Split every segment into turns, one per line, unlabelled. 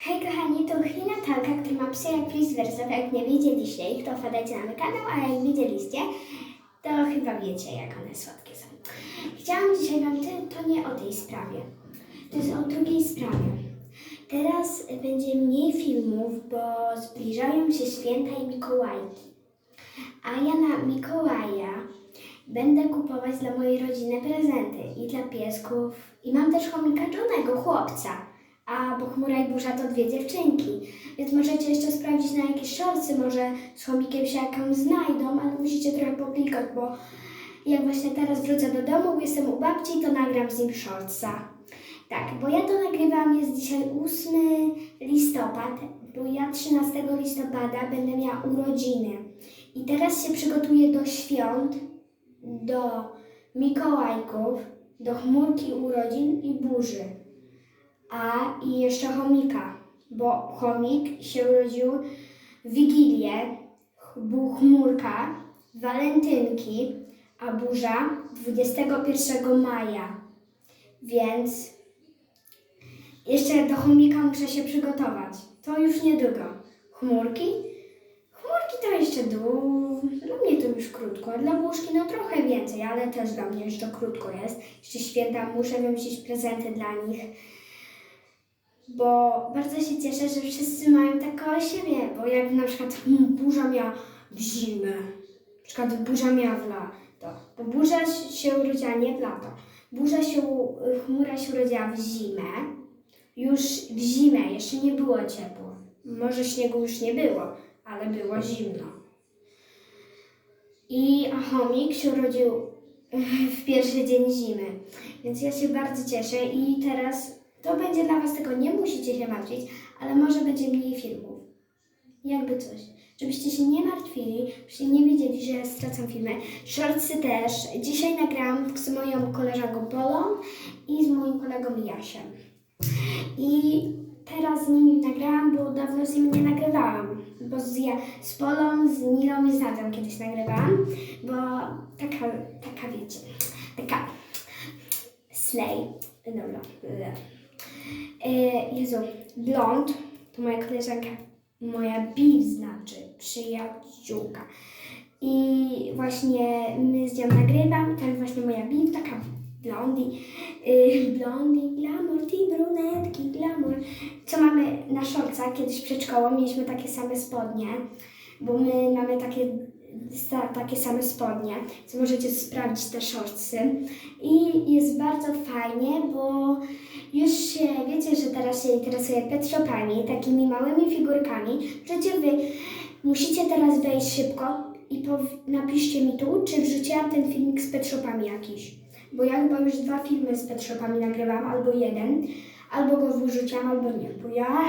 Hej kochani, to Chwila Natalka, który ma psy jak jak nie widzieliście ich, to wpadajcie na mój kanał, a jak widzieliście, to chyba wiecie, jak one słodkie są. Chciałam dzisiaj Wam, to nie o tej sprawie, to jest o drugiej sprawie. Teraz będzie mniej filmów, bo zbliżają się święta i Mikołajki. A ja na Mikołaja będę kupować dla mojej rodziny prezenty i dla piesków. I mam też chomika Johnego, chłopca. A bo chmura i burza to dwie dziewczynki. Więc możecie jeszcze sprawdzić na jakieś szorcy, może z chomikiem się jakąś znajdą, ale musicie trochę poklikać, bo jak właśnie teraz wrócę do domu, jestem u babci, to nagram z nim shortsa. Tak, bo ja to nagrywam, jest dzisiaj 8 listopad, bo ja 13 listopada będę miała urodziny. I teraz się przygotuję do świąt, do Mikołajków, do chmurki urodzin i burzy. A i jeszcze chomika, bo chomik się urodził w Wigilię, był chmurka, walentynki, a burza 21 maja. Więc jeszcze do chomika muszę się przygotować. To już niedługo. Chmurki? Chmurki to jeszcze dół. Dla mnie to już krótko. a Dla burzki no trochę więcej, ale też dla mnie jeszcze krótko jest. Jeszcze święta muszę wymyślić prezenty dla nich. Bo bardzo się cieszę, że wszyscy mają tak koło siebie. Bo jak na przykład burza miała w zimę, na przykład burza miała w lato, bo burza się urodziła nie w lato. Burza się, chmura się urodziła w zimę, już w zimę, jeszcze nie było ciepło. Może śniegu już nie było, ale było zimno. I chomik się urodził w pierwszy dzień zimy. Więc ja się bardzo cieszę i teraz to będzie dla Was tego, nie musicie się martwić, ale może będzie mniej filmów. Jakby coś. Żebyście się nie martwili, żebyście nie wiedzieli, że stracam filmy. Shortsy też. Dzisiaj nagrałam z moją koleżanką Polą i z moim kolegą Jasiem. I teraz z nimi nagrałam, bo dawno z nimi nie nagrywałam. Bo z, ja, z Polą, z Nilą i z Nadą kiedyś nagrywałam, bo taka, taka wiecie, taka slay, dobra, ble. E, Jezu, blond to moja koleżanka, moja beef znaczy, przyjaciółka. I właśnie my z nią nagrywam, jest właśnie moja beef, taka blondi, yy, blondi, glamour, ti brunetki, glamour. Co mamy na szorcach, kiedyś przed szkołą mieliśmy takie same spodnie, bo my mamy takie, takie same spodnie, co możecie sprawdzić te szorcy. I jest bardzo fajnie, bo już się, wiecie, że teraz się interesuję pet shopami, takimi małymi figurkami. Przecież wy musicie teraz wejść szybko i napiszcie mi tu, czy wrzuciłam ten filmik z pet shopami jakiś. Bo ja chyba już dwa filmy z pet shopami nagrywam, albo jeden, albo go wyrzuciłam, albo nie. Bo ja,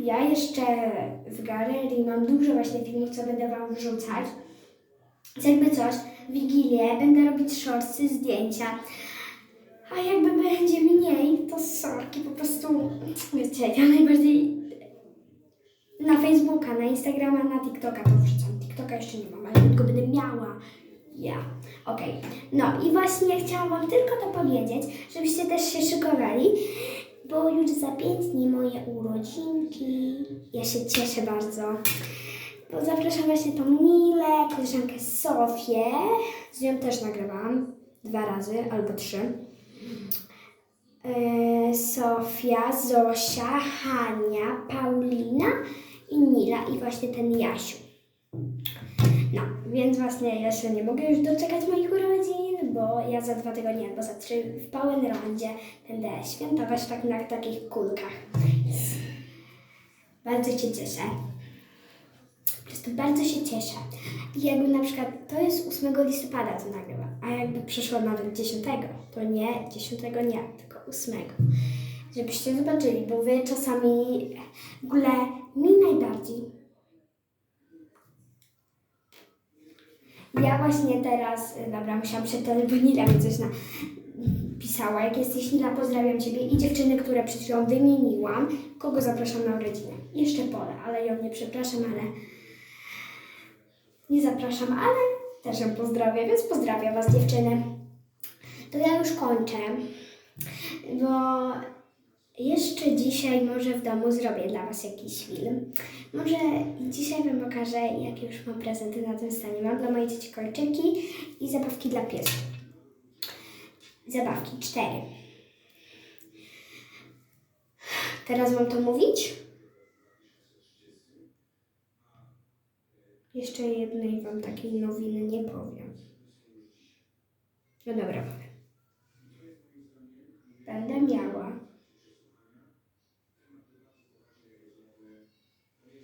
ja jeszcze w galerii mam dużo właśnie filmów, co będę wam wrzucać. Więc jakby coś, Wigilię będę robić shortsy, zdjęcia. A jakby będzie mniej, to sorki, po prostu, wiecie, ja najbardziej na Facebooka, na Instagrama, na TikToka to wrzucam. TikToka jeszcze nie mam, ale tylko będę miała. Ja. Okej. No i właśnie chciałam Wam tylko to powiedzieć, żebyście też się szykowali, bo już za pięć dni moje urodzinki. Ja się cieszę bardzo. Bo zapraszam właśnie tą Nilę, koleżankę Sofię. Z nią też nagrywałam dwa razy albo trzy. E, Sofia, Zosia, Hania, Paulina i Nila i właśnie ten Jasiu. No, więc właśnie ja się nie mogę już doczekać moich urodzin, bo ja za dwa tygodnie albo za trzy w Powenlandzie będę świętować tak na takich kulkach. Bardzo się cieszę. Prostu bardzo się cieszę. I jakby na przykład to jest 8 listopada to nagrywa, a jakby przyszło nawet 10, to nie 10 nie, tylko 8. Żebyście zobaczyli, bo wy czasami w ogóle mi najbardziej Ja właśnie teraz, dobra, musiałam Nila mi coś napisała. Jak jesteś Nila, pozdrawiam Ciebie i dziewczyny, które przed chwilą wymieniłam. Kogo zapraszam na urodziny? Jeszcze Polę, ale ją nie przepraszam, ale nie zapraszam, ale też ją pozdrawiam, więc pozdrawiam Was dziewczyny. To ja już kończę, bo Jeszcze dzisiaj może w domu zrobię dla Was jakiś film. Może dzisiaj Wam pokażę, jakie już mam prezenty na tym stanie. Mam dla mojej dzieci kolczyki i zabawki dla piesów. Zabawki, cztery. Teraz mam to mówić? Jeszcze jednej Wam takiej nowiny nie powiem. No dobra. Będę miała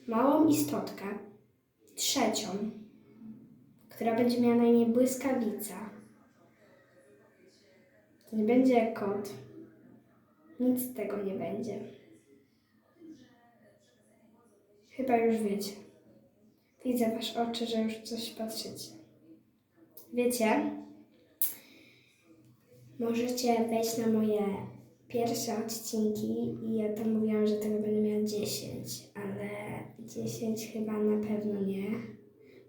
małą istotkę, trzecią, która będzie miała na imię Błyskawica. To nie będzie kot. Nic z tego nie będzie. Chyba już wiecie. Widzę wasze oczy, że już coś patrzycie. Wiecie? Możecie wejść na moje pierwsze odcinki i ja tam mówiłam, że tego będę miała 10, ale 10 chyba na pewno nie.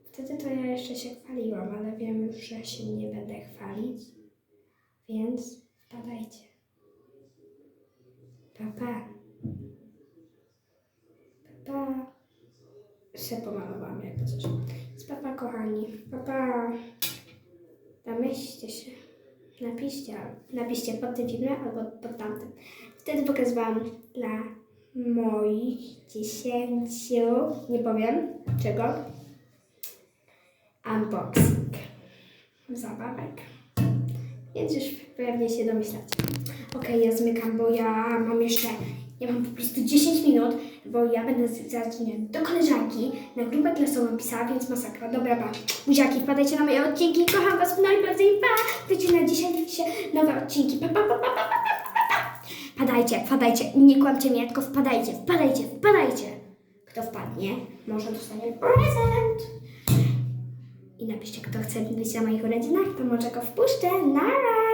Wtedy to ja jeszcze się chwaliłam, ale wiem już, że się nie będę chwalić, więc wpadajcie. Pa, pa. Pa, pa. Się pomalowałam jakby coś. Więc pa, pa, kochani. Pa, pa. Namyślcie się. Napiszcie, napiszcie pod tym filmem albo pod tamtym. Wtedy pokazywałam dla moich dziesięciu, nie powiem czego, unboxing zabawek. Więc już pewnie się domyślacie. Okej, ja zmykam, bo ja mam jeszcze, ja mam po prostu 10 minut, bo ja będę z- zaraz do koleżanki na grupę klasową pisała, więc masakra. Dobra, pa. Buziaki, wpadajcie na moje odcinki, kocham was najbardziej, pa! Wiecie, na dzisiaj widzicie nowe odcinki, pa, pa, pa, pa, pa, pa, pa, pa, pa. Wpadajcie, wpadajcie, nie kłamcie mnie, tylko wpadajcie, wpadajcie, wpadajcie. Kto wpadnie, może dostanie prezent. I napiszcie, kto chce być na moich urodzinach, to może go wpuszczę. Nara!